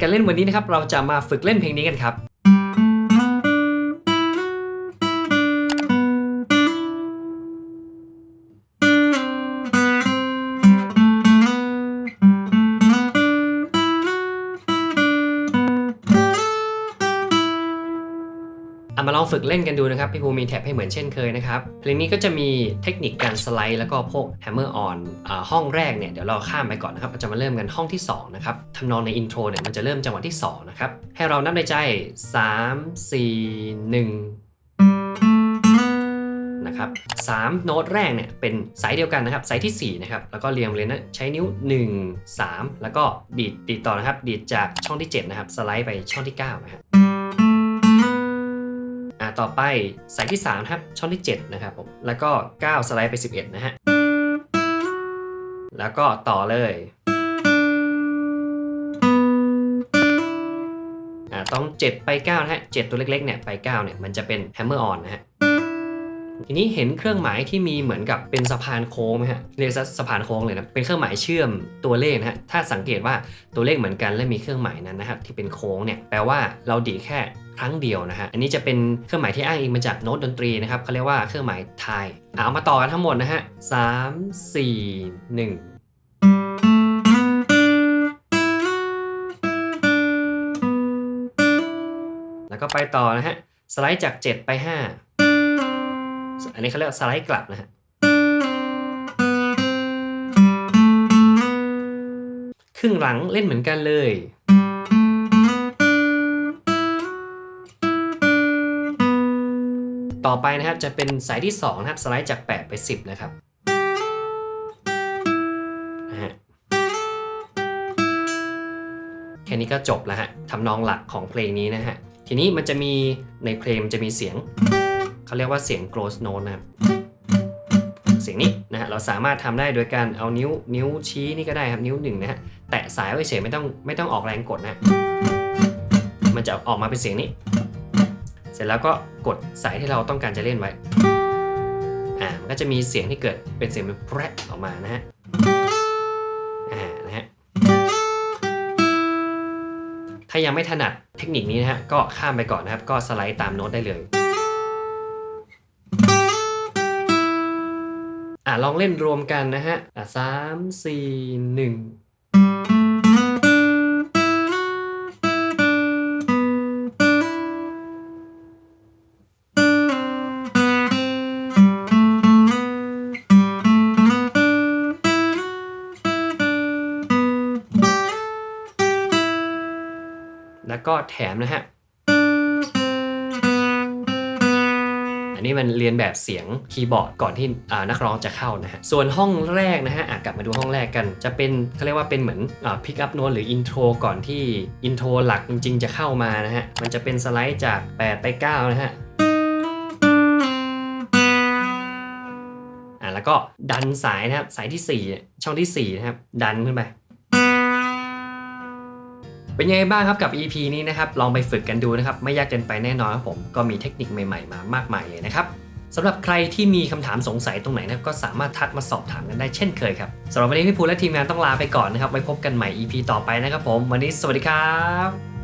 การเล่นวันนี้นะครับเราจะมาฝึกเล่นเพลงนี้กันครับ เอามาลองฝึกเล่นกันดูนะครับ พี่ภูมิมีแท็บให้เหมือนเช่นเคยนะครับ เพลงนี้ก็จะมีเทคนิคการสไลด์แล้วก็พวกแฮมเมอร์ออนห้องแรกเนี่ยเดี๋ยวเราข้ามไปก่อนนะครับเราจะมาเริ่มกันห้องที่ 2 นะครับทำนองในอินโทรเนี่ยมันจะเริ่มจังหวะที่ 2 นะครับ ให้เรานับในใจ 3 4 1นะครับ3โน้ตแรกเนี่ยเป็นสายเดียวกันนะครับสายที่ 4 นะครับ แล้วก็เรียงเลยนะใช้นิ้ว 1 3 แล้วก็ดีดดีดต่อนะครับ ดีดจากช่องที่ 7 นะครับ สไลด์ไปช่องที่ 9 นะครับอ่า ต่อไปสายที่3ครับช่องที่ 7 นะครับผมแล้วก็ 9 สไลด์ไป 11 นะฮะ แล้วก็ต่อเลยอ่าต้อง 7 ไป9นะฮะ 7 ตัวเล็กๆเนี่ยไป9เนี่ยมันจะเป็นแฮมเมอร์ออนนะฮะ ทีนี้เห็นเครื่องหมายที่มีเหมือนกับเป็นสะพานโค้งไหมฮะเรียกซะสะพานโค้งเลยนะเป็นเครื่องหมายเชื่อมตัวเลขนะฮะถ้าสังเกตว่าตัวเลขเหมือนกันและมีเครื่องหมายนั้นนะครับที่เป็นโค้งเนี่ยแปลว่าเราดีแค่ครั้งเดียวนะฮะ อันนี้จะเป็นเครื่องหมายที่อ้างอิงมาจากโน้ตดนตรีนะครับเขาเรียกว่าเครื่องหมายไทยเอามาต่อกันทั้งหมดนะฮะสามสี่หนึ่งแล้วก็ไปต่อนะฮะ สไลด์จาก 7 ไป 5 อันนี้เขาเรียกสไลด์กลับนะฮะครึ่งหลังเล่นเหมือนกันเลย ต่อไปนะครับจะเป็นสายที่2นะครับสไลด์จาก 8 ไป 10 นะครับนะฮะแค่นี้ก็จบแล้วฮะทำนองหลักของเพลงนี้นะฮะ ทีนี้มันจะมีในเพลงมันจะมีเสียง เขาเรียกว่าเสียง close note นะครับเสียงนี้นะฮะเราสามารถทำได้โดยการเอานิ้วนิ้วชี้นี่ก็ได้ครับนิ้วหนึ่งนะฮะแตะสายไว้เฉยไม่ต้องไม่ต้องออกแรงกดนะมันจะออกมาเป็นเสียงนี้ เสร็จแล้วก็กดสายที่เราต้องการจะเล่นไว้อ่ามันก็จะมีเสียงที่เกิดเป็นเสียงเป็นแพรออกมานะฮะอ่านะฮะถ้ายังไม่ถนัดเทคนิคนี้นะฮะก็ข้ามไปก่อนนะครับ ก็สไลด์ตามโน้ตได้เลย ลองเล่นรวมกันนะฮะอะสามสี่หนึ่งแล้วก็แถมนะฮะ อันนี้มันเรียนแบบเสียงคีย์บอร์ดก่อนที่นักร้องจะเข้านะฮะ ส่วนห้องแรกนะฮะะกลับมาดูห้องแรกกัน จะเป็นเขาเรียกว่าเป็นเหมือนพิกอัพโน้ตหรืออินโทรก่อนที่อินโทรหลักจริง ๆ จะเข้ามานะฮะ มันจะเป็นสไลด์จาก 8 ไป 9 นะฮะอะแล้วก็ดันสายนะครับ สายที่ 4 ช่องที่4นะครับดันขึ้นไป เป็นยังไงบ้างครับกับ EP นี้นะครับ ลองไปฝึกกันดูนะครับ ไม่ยากเกินไปแน่นอนครับผม ก็มีเทคนิคใหม่ๆ มามากมายเลยนะครับสำหรับใครที่มีคำถามสงสัยตรงไหนนะก็สามารถทักมาสอบถามกันได้เช่นเคยครับสำหรับวันนี้พี่ภูและทีมงานต้องลาไปก่อนนะครับไว้พบกันใหม่ EP ต่อไปนะครับผม วันนี้สวัสดีครับ